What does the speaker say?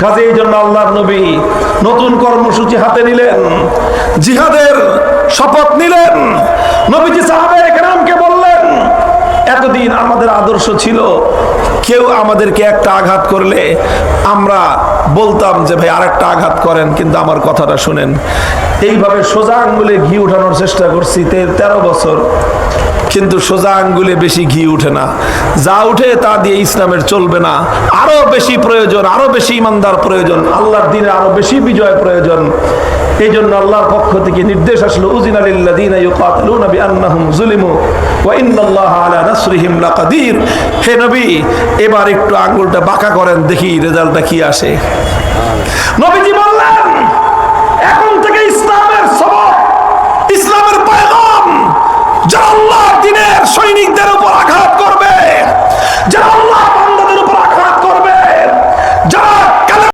কাজে এই জন্য আল্লাহর নবী নতুন কর্মসূচি হাতে নিলেন, জিহাদের শপথ নিলেন, নবীজি সাহাবে একরামকে বললেন, এতদিন আমাদের আদর্শ ছিল কেউ আমাদেরকে একটা আঘাত করলে আমরা বলতাম যে, ভাই, আরেকটা আঘাত করেন। কিন্তু আমার কথাটা শুনেন। এইভাবে সোজা আঙ্গুলে ঘি উঠানোর চেষ্টা করছি তেরো বছর। কিন্তু সোজা আঙ্গুলে বেশি ঘি উঠে না। যা উঠে তা দিয়ে ইসলামের চলবে না। আরও বেশি প্রয়োজন, আরও বেশি ইমানদার প্রয়োজন, আল্লাহর দিনে আরও বেশি বিজয় প্রয়োজন। এই জন্য আল্লাহর পক্ষ থেকে নির্দেশ আসলো উজিন হে নবী, এবার একটু আঙ্গুলটা বাঁকা করেন, দেখি রেজাল্টটা কি আসে। নবীজি বললেন এখন থেকে ইসলামের সবক ইসলামের পয়গাম যারা আল্লাহর দিনের সৈনিকদের উপর আঘাত।